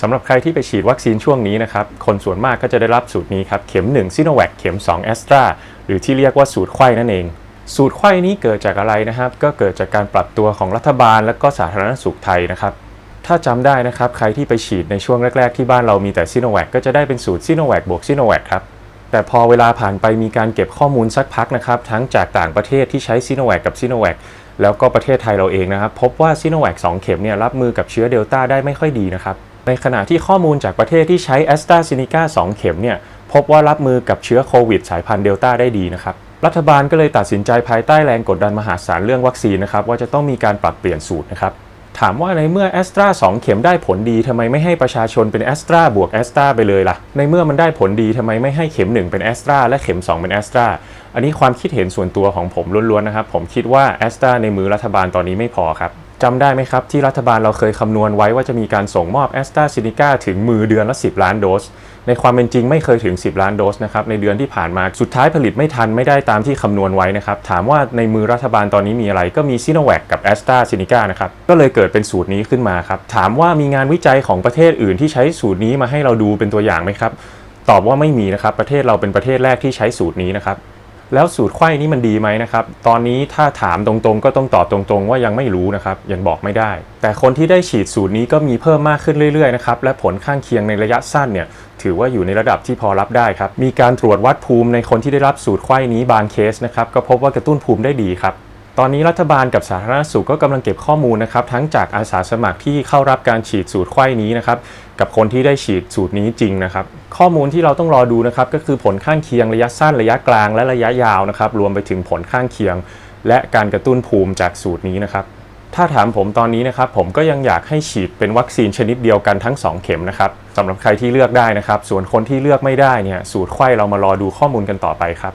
สำหรับใครที่ไปฉีดวัคซีนช่วงนี้นะครับ คนส่วนมากก็จะได้รับสูตรนี้ครับ เข็ม1ซิโนแวคเข็ม2แอสตราหรือที่เรียกว่าสูตรไข้นั่นเอง สูตรไข้นี้เกิดจากอะไรนะครับ ก็เกิดจากการปรับตัวของรัฐบาลและก็สาธารณสุขไทยนะครับถ้าจำได้นะครับ ใครที่ไปฉีดในช่วงแรก ๆ ที่บ้านเรามีแต่ซิโนแวคก็จะได้เป็นสูตรซิโนแวคบวกซิโนแวคครับ แต่พอเวลาผ่านไปมีการเก็บข้อมูลสักพักนะครับ ทั้งจากต่างประเทศที่ใช้ซิโนแวคกับซิโนแวคแล้วก็ประเทศไทยเราเองนะครับ พบว่าซิโนแวค2เข็มเนี่ยรับมือกับเชื้อเดลต้าได้ไม่ค่อยดีนะครับ ในขณะที่ข้อมูลจากประเทศที่ใช้แอสตราซเนกา2เข็มเนี่ยพบว่ารับมือกับเชื้อโควิดสายพันธุ์เดลต้าได้ดีนะครับ รัฐบาลก็เลยตัดสินใจภายใต้แรงกดดันมหาศาลเรื่องวัคซีนนะครับว่าจะต้องมีการปรับเปลี่ยนสูตรนะครับถามว่าในเมื่อแอสตรา2เข็มได้ผลดีทำไมไม่ให้ประชาชนเป็นแอสตราบวกแอสตราไปเลยล่ะ ในเมื่อมันได้ผลดีทำไมไม่ให้เข็ม 1 เป็นแอสตราและเข็ม 2 เป็นแอสตราอันนี้ความคิดเห็นส่วนตัวของผมล้วนๆนะครับ ผมคิดว่าแอสตราในมือรัฐบาลตอนนี้ไม่พอครับ จำได้ไหมครับ ที่รัฐบาลเราเคยคำนวณไว้ว่าจะมีการส่งมอบแอสตราเซเนกาถึงมือเดือนละ 10 ล้านโดส ในความเป็นจริงไม่เคยถึง 10 ล้านโดสนะครับในเดือนที่ผ่านมาสุดท้ายผลิตไม่ทันไม่ได้ตามที่คำนวณไว้นะครับ ถามว่าในมือรัฐบาลตอนนี้มีอะไรก็มีซิโนแวคกับแอสตราเซเนกานะครับก็เลยเกิดเป็นสูตรนี้ขึ้นมาครับถามว่ามีงานวิจัยของประเทศอื่นที่ใช้สูตรนี้มาให้เราดูเป็นตัวอย่างไหมครับตอบว่าไม่มีนะครับประเทศเราเป็นประเทศแรกที่ใช้สูตรนี้นะครับ แล้วสูตรไข้นี้มันดีไหมนะครับ ตอนนี้ถ้าถามตรงๆ ก็ต้องตอบตรงๆ ว่ายังไม่รู้นะครับ ยังบอกไม่ได้ แต่คนที่ได้ฉีดสูตรนี้ก็มีเพิ่มมากขึ้นเรื่อยๆนะครับ และผลข้างเคียงในระยะสั้นเนี่ย ถือว่าอยู่ในระดับที่พอรับได้ครับ มีการตรวจวัดภูมิในคนที่ได้รับสูตรไข้นี้บางเคสนะครับ ก็พบว่ากระตุ้นภูมิได้ดีครับ ตอนนี้รัฐบาลกับสาธารณสุขก็กำลังเก็บข้อมูลนะครับทั้งจากอาสาสมัครที่เข้ารับการฉีดสูตรไข้นี้นะครับกับคนที่ได้ฉีดสูตรนี้จริงนะครับ ข้อมูลที่เราต้องรอดูนะครับก็คือผลข้างเคียงระยะสั้นระยะกลางและระยะยาวนะครับรวมไปถึงผลข้างเคียง และการกระตุ้นภูมิจากสูตรนี้นะครับถ้าถามผมตอนนี้นะครับผมก็ยังอยากให้ฉีดเป็นวัคซีนชนิดเดียวกันทั้ง 2 เข็มนะครับสำหรับใครที่เลือกได้นะครับ ส่วนคนที่เลือกไม่ได้เนี่ยสูตรไข้เรามารอดูข้อมูลกันต่อไปครับ